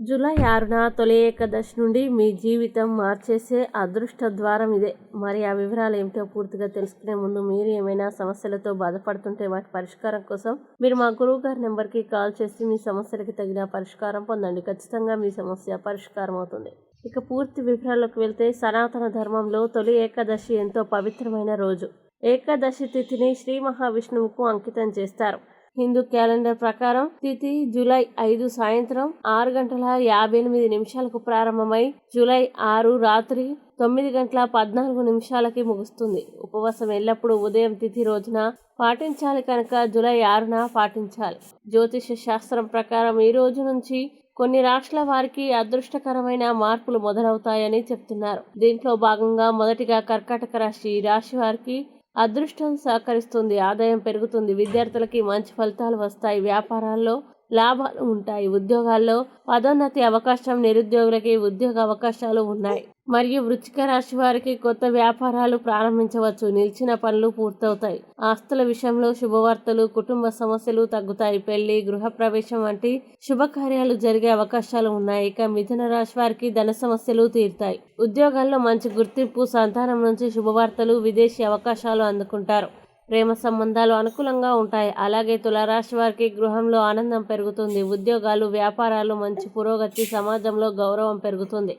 July ఆరున తొలి ఏకాదశి నుండి మీ జీవితం మార్చేసే అదృష్ట ద్వారం ఇదే. మరి ఆ వివరాలు ఏమిటో పూర్తిగా తెలుసుకునే ముందు మీరు ఏమైనా సమస్యలతో బాధపడుతుంటే వాటి పరిష్కారం కోసం మీరు మా గురువు గారి నెంబర్కి కాల్ చేసి మీ సమస్యలకి తగిన పరిష్కారం పొందండి. ఖచ్చితంగా మీ సమస్య పరిష్కారం అవుతుంది. ఇక పూర్తి వివరాల్లోకి వెళ్తే సనాతన ధర్మంలో తొలి ఏకాదశి ఎంతో పవిత్రమైన రోజు. ఏకాదశి తిథిని శ్రీ మహావిష్ణువుకు అంకితం చేస్తారు. హిందూ క్యాలెండర్ ప్రకారం తిథి జూలై ఐదు సాయంత్రం ఆరు గంటల యాభై ఎనిమిది నిమిషాలకు ప్రారంభమై జూలై ఆరు రాత్రి తొమ్మిది గంటల పద్నాలుగు నిమిషాలకి ముగుస్తుంది. ఉపవాసం ఎల్లప్పుడూ ఉదయం తిథి రోజున పాటించాలి కనుక జూలై ఆరున పాటించాలి. జ్యోతిష శాస్త్రం ప్రకారం ఈ రోజు నుంచి కొన్ని రాష్ట్రాల వారికి అదృష్టకరమైన మార్పులు మొదలవుతాయని చెప్తున్నారు. దీంట్లో భాగంగా మొదటిగా కర్కాటక రాశి రాశి వారికి అదృష్టం సహకరిస్తుంది ఆదాయం పెరుగుతుంది విద్యార్థులకి మంచి ఫలితాలు వస్తాయి. వ్యాపారాల్లో లాభాలు ఉంటాయి. ఉద్యోగాల్లో పదోన్నతి అవకాశం నిరుద్యోగులకి ఉద్యోగ అవకాశాలు ఉన్నాయి. మరియు వృచ్చిక రాశి వారికి కొత్త వ్యాపారాలు ప్రారంభించవచ్చు. నిలిచిన పనులు పూర్తవుతాయి. ఆస్తుల విషయంలో శుభవార్తలు కుటుంబ సమస్యలు తగ్గుతాయి. పెళ్ళి గృహప్రవేశం వంటి శుభకార్యాలు జరిగే అవకాశాలు ఉన్నాయి. ఇక మిథున రాశి వారికి ధన సమస్యలు తీరుతాయి. ఉద్యోగాల్లో మంచి గుర్తింపు సంతానం నుంచి శుభవార్తలు విదేశీ అవకాశాలు అందుకుంటారు. ప్రేమ సంబంధాలు అనుకూలంగా ఉంటాయి. అలాగే తులారాశి వారికి గృహంలో ఆనందం పెరుగుతుంది. ఉద్యోగాలు వ్యాపారాలు మంచి పురోగతి సమాజంలో గౌరవం పెరుగుతుంది.